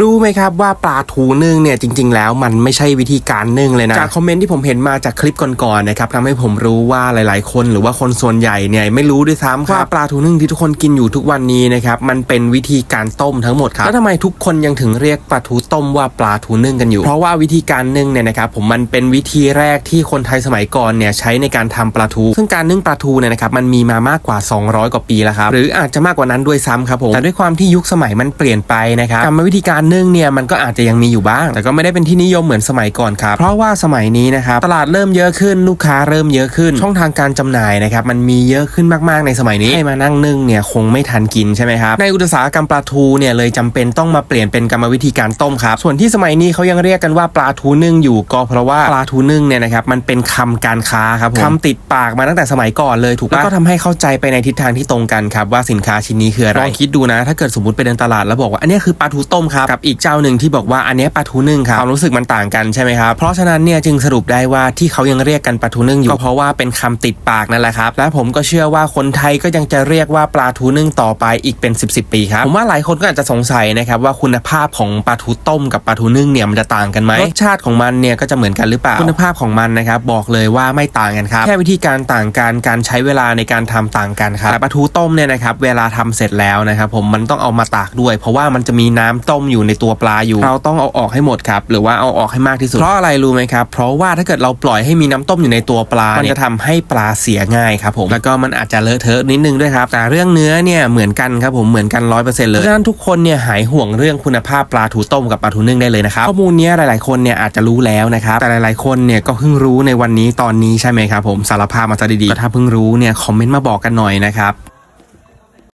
รู้ไหมครับว่าปลาทูนึ่งเนี่ยจริง ๆ แล้วมันไม่ใช่วิธีการนึ่งเลยนะจากคอมเมนต์ที่ผมเห็นมาจากคลิปก่อนๆนะครับทำให้ผมรู้ว่าหลาย ๆ คนหรือว่าคนส่วนใหญ่เนี่ยไม่รู้ด้วยซ้ำว่าปลาทูนึ่งที่ทุกคนกินอยู่ทุกวันนี้นะครับมันเป็นวิธีการต้มทั้งหมดครับแล้วทำไมทุกคนยังถึงเรียกปลาทู ต้มว่าปลาทูนึ่งกันอยู่ เพราะว่าวิธีการนึ่งเนี่ยนะครับผมมันเป็นวิธีแรกที่คนไทยสมัยก่อนเนี่ยใช้ในการทำปลาทู ซึ่งการนึ่งปลาทูเนี่ยนะครับมันมีมามากกว่า 200 กว่าปีแล้วครับหรืออาจจะมากกว่านั้นด้วยซ้ำครับผมแต่ด้วยความที่ยุคสมัยมันเปลี่ยนไปนะครับกรรมวิธีการนึ่งเนี่ยมันก็อาจจะยังมีอยู่บ้าง แต่ก็ไม่ได้เป็นที่นิยมเหมือนสมัยก่อนครับเพราะว่าสมัยนี้นะครับตลาดเริ่มเยอะขึ้นลูกค้าเริ่มเยอะขึ้น ช่องทางการจำหน่ายนะครับมันมีเยอะขึ้นมากๆในสมัยนี้ให้มานั่งนึ่งเนี่ยคงไม่ทันกินใช่ไหมครับในอุตสาหกรรมปลาทูเนี่ยเลยจำเป็นต้องมาเปลี่ยนเป็นกรรมวิธีการต้มครับส่วนที่สมัยนี้เขายังเรียกกันว่าปลาทูนึ่งอยู่ก็เพราะว่าปลาทูนึ่งเนี่ยนะครับมันเป็นคำการค้าครับผมคำติดปากมาตั้งแต่สมัยก่อนเลยถูกปะแล้วก็ทำให้เข้าใจไปในทิศทางที่ตรงกันครับว่าสินค้าชิ้นนี้คืออะไรลองคิดดูนะ ถ้าเกิดสมมติไปเดินตลาดแล้วบอกว่าอันนี้คือปลาทูต้มครับกับอีกเจ้าหนึ่งที่บอกว่าอันนี้ปลาทูนึ่งครับความรู้สึกมันต่างกันใช่ไหมครับเพราะฉะนั้นเนี่ยจึงสรุปได้ว่าที่เขายังเรียกกันปลาทูนึ่งอยู่ก็เพราะว่าเป็นคำติดปากนั่นแหละครับและผมก็เชื่อว่าคนไทยก็ยังจะเรียกว่าปลาทูนึ่งต่อไปอีกเป็น 10บสปีครับผมว่าหลายคนก็อาจจะสงสัยนะครับว่าคุณภาพของปลาทูต้มกับปลาทูนึ่งเนี่ยมันจะต่างกันไหมรสชาติของมันเนี่ยก็จะเหมือนกันหรือเปล่าคุณภาพของมันนะครับบอกเลยว่าไม่ต่างกันครับแค่วิธีการต่างกันการใช้เวลาในการทำต่างกันครับแต่ปลาทูต้มเนี่ยนะครับเวลาทำเสร็จแล้วนะครับผมมันต้องเอามาตากด้วย เพราะว่ามันจะมีน้ำต้มอยู่ในตัวปลาอยู่ เราต้องเอาออกให้หมดครับหรือว่าเอาออกให้มากที่สุดเพราะอะไรรู้ไหมครับเพราะว่าถ้าเกิดเราปล่อยให้มีน้ำต้มอยู่ในตัวปลามันจะทำให้ปลาเสียง่ายครับผมแล้วก็มันอาจจะเลอะเทอะนิดนึงด้วยครับแต่เรื่องเนื้อเนี่ยเหมือนกันครับผมเหมือนกันร้อยเปอร์เซ็นต์เลยเพราะฉะนั้นทุกคนเนี่ยหายห่วงเรื่องคุณภาพปลาทูต้มกับปลาทูนึ่งได้เลยนะครับข้อมูลนี้หลาย ๆ คนเนี่ยอาจจะรู้แล้วนะครับแต่หลาย ๆ คนเนี่ยก็เพิ่งรู้ในวันนี้ตอนนี้ใช่ไหมครับผมสารภาพมาซะดีๆก็ถ้าเพิ่งรู้เนี่ยคอมเมนต์มาบอกกันหน่อยนะครับ